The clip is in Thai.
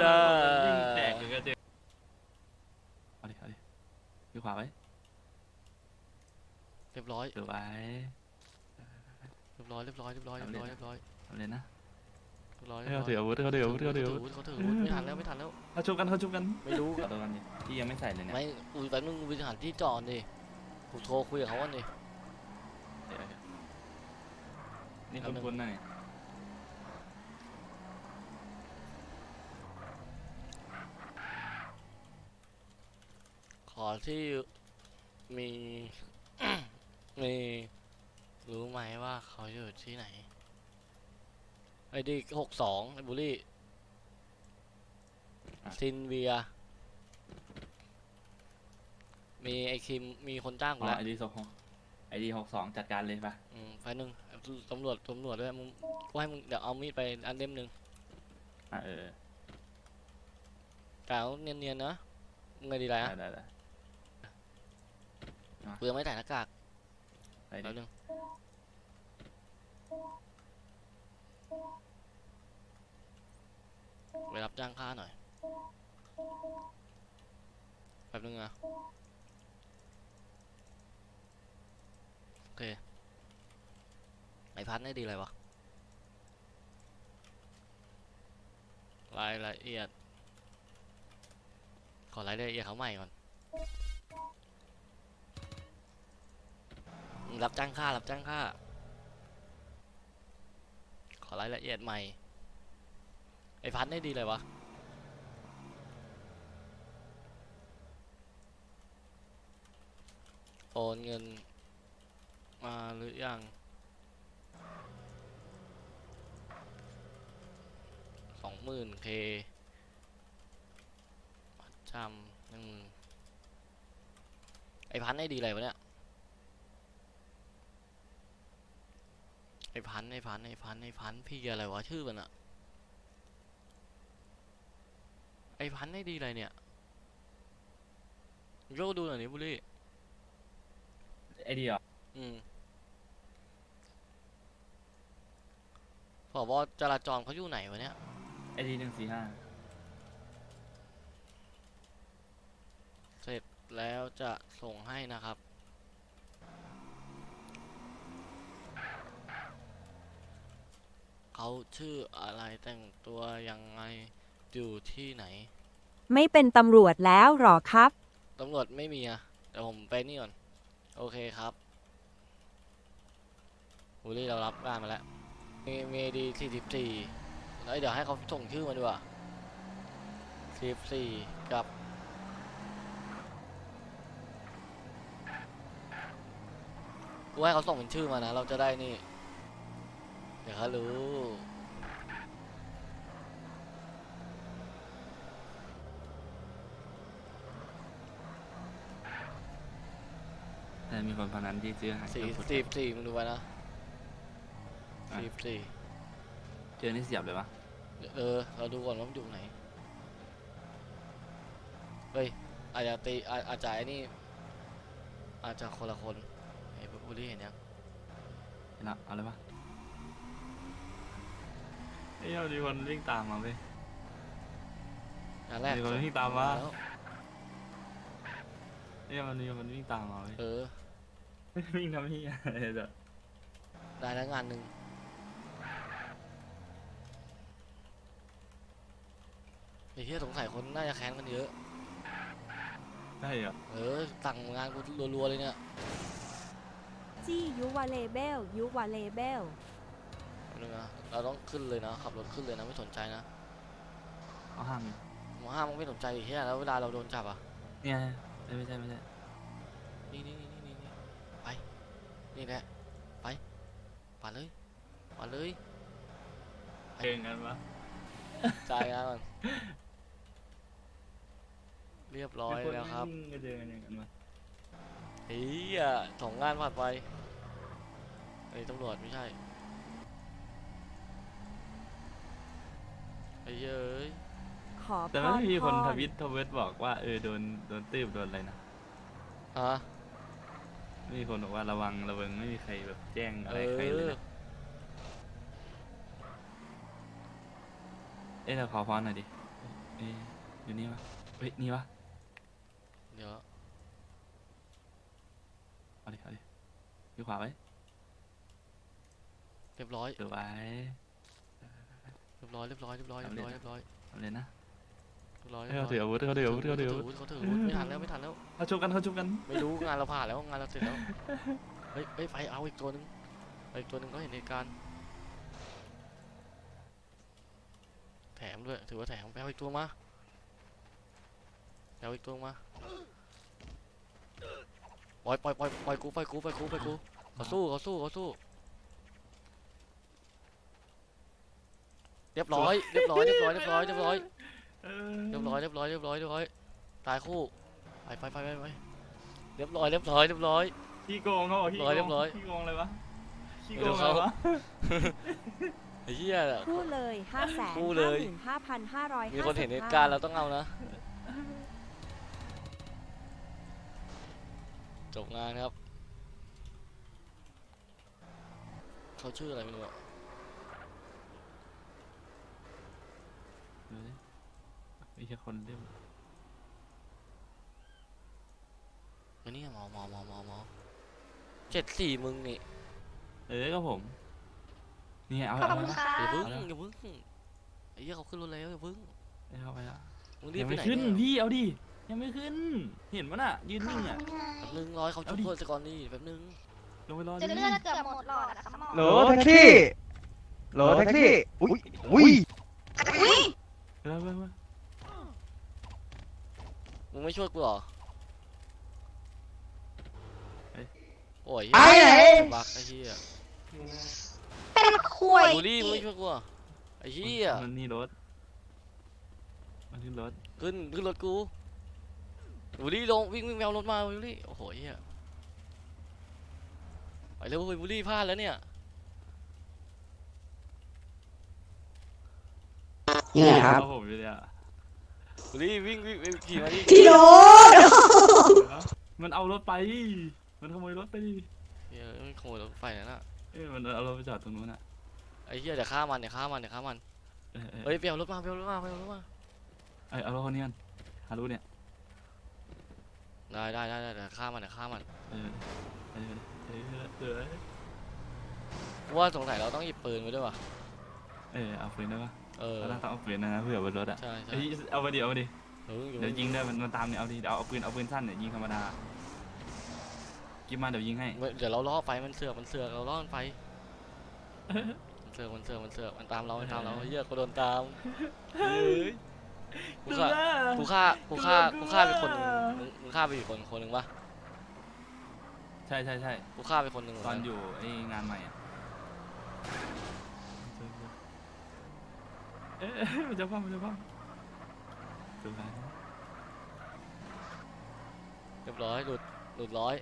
จ้าวิ่งแตกเลยก็เจอเอาดิเอาดิดูขวาไว้เรียบร้อยเดี๋ยวไว้เรียบร้อย เรียบร้อย เรียบร้อย เรียบร้อย เรียบร้อยเอาเลยนะเรียบร้อยให้เขาถืออาวุธเขาถืออาวุธเขาถืออาวุธเขาถืออาวุธไม่ทันแล้วไม่ทันแล้ว เขาชุบกันเขาชุบกันไม่รู้ขอตัวกันดิที่ยังไม่ใส่เลยเนี่ยไม่อุ้ยแป๊บนึงวิหารที่จอดดิผมโทรคุยกับเขาวันดิเดี๋ยวๆนี่คุณคุณนะเนี่ย ที่มีมีรู้ไหมว่าเขาอยู่ที่ไหน ไอ้ดิหกสองไอ้บุรี่ซินเวีย มีไอคิมมีคนจ้างกูอ๋อแล้ว ไอดีหกไอดีหกสองจัดการเลยปะอืมไฟหนึ่งตำรวจตำรวจด้วยมึงกูให้มึงเดี๋ยวเอามีดไปอันเล่มหนึ่งอะเออแต่เอาเนียนๆนะมึงไงดีไรได้อะได้ได้ กูยังไม่ใส่หน้ากากไปแป๊บดินึงไปรับจ้างค่าหน่อยแป๊บนึงนะโอเคไอพัดได้ดีเลยวะรายละเอียด ขอรายละเอียดเขาใหม่ก่อน รับจ้างค่า รับจ้างค่า ขอรายละเอียดใหม่ ไอพัดได้ดีเลยวะ โอนเงิน มาหรือยังสองหมื่นเคจำหนึ่งไอพันได้ดีอะไรวะเนี่ย ไอพันไอพันไอพันไอพันพี่อะไรวะชื่อมันอะไอพันได้ดีอะไรเนี่ยโยกดูหน่อยนี่บุรีไอดีเหรออืมผบจราจรเขาอยู่ไหนวะเนี่ยไอดีหนึ่งสี่ห้าเสร็จแล้วจะส่งให้นะครับ เขาชื่ออะไรแต่งตัวยังไงอยู่ที่ไหนไม่เป็นตำรวจแล้วหรอครับ ตำรวจไม่มีอะเดี๋ยวผมไปนี่ก่อน โอเคครับบูลลี่เรารับงานมาแล้ว มีมีดีสี่สิบสี่แล้วเดี๋ยวให้เขาส่งชื่อมาดีกว่าสี่สี่กับกูให้เขาส่งเป็นชื่อมานะ เราจะได้นี่เดี๋ยวเขารู้ แต่มีคนพนันที่ซื้อหายสี่เครื่องขุดสี่สี่มึงดูไว้นะอะสี่สี่เจอนี่เสียบเลยปะเออ เราดูก่อนว่ามันอยู่ไหน เฮ้ย อาจจะตีอาอาจจะไอ้นี่ อาจจะคนละคนไอ้บุรีเห็นยังเห็นละเอาเลยปะ เอ้ยมีคนวิ่งตามมาเว้ย อันแรกมีคนส่งวิ่งตามมา แล้วเอ้ยมันมีคนวิ่งตามมาเว้ย เออ วิ่งทำที่อะไรเด้อได้แล้วงานหนึ่งไอ้เหี้ยสงสัยคนน่าจะแค้นกันเยอะ ใช่เหรอเออสั่งงานกูรัวๆเลยเนี่ย จี้ยุวาเลเบลยุวาเลเบลแป๊บ นึงนะเราต้องขึ้นเลยนะขับรถขึ้นเลยนะไม่สนใจนะเอาห้างหมอห้ามมึงไม่สนใจไอ้เหี้ยแล้วเวลาเราโดนจับอะเนี่ยเอ้ยไม่ใช่ไม่ใช่นี่นี่นี่นี่นี่ไปนี่แหละไปไปเลยไปเลยเก่งกันปะจ่ายงานก่อนเรียบร้อยแล้วครับมีนวิ่งก็เจอกันอย่างนั้นปะเฮียสองงานผ่านไปไอ้ยตำรวจไม่ใช่ อ้เหี้ยเอ้ยขอแต่พไม่รมีคนพทรวิตทวิตบอกว่าเออโดนโดนตืบโดนอะไรนะฮะมีคนบอกว่าระวังระเบิงไม่มีใครแบบแจ้งอะเอไรใครเลยอนะเอ้ยเราขอพรหน่อยดิเอ๊ะอยู่นี่ปะเฮ้ยนี่ปะเดี๋ยวเอาดิเอาดิอยู่ขวาไว้เรียบร้อยเดี๋ยวไว้ เรียบร้อยเรียบร้อยเรียบร้อยเรียบร้อยเรียบร้อยเอาเลยนะเรียบร้อยเฮ้ยเขาถืออาวุธเขาถืออาวุธเขาถืออาวุธเขาถืออาวุธไม่ทันแล้วไม่ทันแล้ว เขาชุบกันเขาชุบกันไม่รู้งานเราผ่านแล้วงานเราเสร็จแล้ว เฮ้ยเฮ้ยไปเอาอีกตัวหนึงเอาอีกตัวหนึงก็เห็นเหตุการณ์แถมด้วยถือว่าแถมไปเอาอีกตัวมาไปเอาอีกตัวมาปล่อยปล่อยปล่อยปล่อยกูปล่อยกูปล่อยกูปล่อยกูเขาสู้เขาสู้เขาสู้ รียบร้อยเรียบร้อยเรียบร้อยเรียบร้อยเรียบร้อยเอเรียบร้อยเรียบร้อยเรียบร้อยเรียบร้อยตายคู่ไปไปไปไปไปเรียบร้อยเรียบร้อยเรียบร้อยขี้โกงเขาบอกขี้โกร้อยเรียงบร้อยขี้โกงอะไรวะขี้ไม่โกรู้งเขาอะไรวะไอ้เหี้ยน่ะคู่เลย5 5 5คู่เลย5 5 5มีคนเห็นเหตุการณ์เราต้องเอานะ จบงานครับ เขาชื่ออะไรไม่รู้อะ เฮ้ยไม่ใช่คนเรียกไอ้นี่หมอหมอหมอหมอหมอเจ็ดสี่มึงนี่เออก็ผมนี่เอาขอบเอาคุณเอาค่ะ อย่าพึ่งเอาละอย่าพึ่งไอ้เหี้ยเขาขึ้นรถแล้วอย่าพึ่งเอาไปละมึงรีบยังไปไม่ไหนขึ้นเนี่ยพี่เอาดิยังไม่ขึ้น เห็นปะน่ะยืนนิ่งอะแป๊บนึงร้อยเขาเอาชุบดิ เพื่อนสก่อนนี่แป๊บนึงลงไปรอจะดิเลือดเกือบหมดหลอดอะค่ะหมอโหลแท็กซี่โหลแท็กซี่ อุ้ยอุ้ย เออไปไปมึงไม่ช่วยกูเหรอโอ้ยไอ้ไหน บักไอ้เหี้ยเป็นคุยบูลลี่มึงไม่ช่วยกูเหรอไอ้เหี้ยมันนี่รถ มันขึ้นรถ ขึ้นขึ้นรถกูบูลลี่ลงวิ่งวิ่งแมวรถมาบูลลี่โอ้โหเหี้ยไปเร็วเว้ยบูลลี่พลาดแล้วเนี่ย นี่ไงครับเอาผมอยู่เลยอะบูลลี่วิ่งวิ่งวิ่งขี่มาดิพี่โดมันเอารถไป มันขโมยรถไปดิเหี้ยมันขโมยรถไฟนั่นน่ะเอ้ยมันเอารถไปจอดตรงนู้นอะไอ้เหี้ยเดี๋ยวฆ่ามันเดี๋ยวฆ่ามันเดี๋ยวฆ่ามันเออเออเฮ้ยไปเอารถมาไปเอารถมาไปเอารถมาเอ้ยเอารถคนนี้กันฮารุเนี่ยได้ได้ได้ได้เดี๋ยวฆ่ามันเดี๋ยวฆ่ามันเออเออเออเออกูว่าสงสัยเราต้องหยิบปืนไว้ด้วยว่ะเออเอาปืนได้ปะ เออ เราต้องเอาปืนนะเผื่อบนรถอะใช่ใช่เอ้ยเอาไปดิเอาไปดิเออเดี๋ยวยิงได้มันมันตามเนี่ยเอาดิเดี๋ยวเอาปืนเอาปืนสั้นเนี่ยยิงธรรมดากิบมาเดี๋ยวยิงให้เดี๋ยวเราล่อไฟมันเสือกมันเสือกเราล่อมันไฟมันเสือกมันเสือกมันเสือกมันตามเรามันตามเราเหี้ยกูโดนตามเฮ้ยกูฆ่ากูฆ่ากูฆ่ากูฆ่าไปคนหนึ่งมึงมึงฆ่าไปอีกคนคนหนึ่งปะใช่ใช่ใช่กูฆ่าไปคนหนึ่งตอนอยู่ไอ้งานใหม่อะ เอ๊ะมันจะพังมันจะพังสุดท้ายเรียบร้อยหลุดหลุดร้อย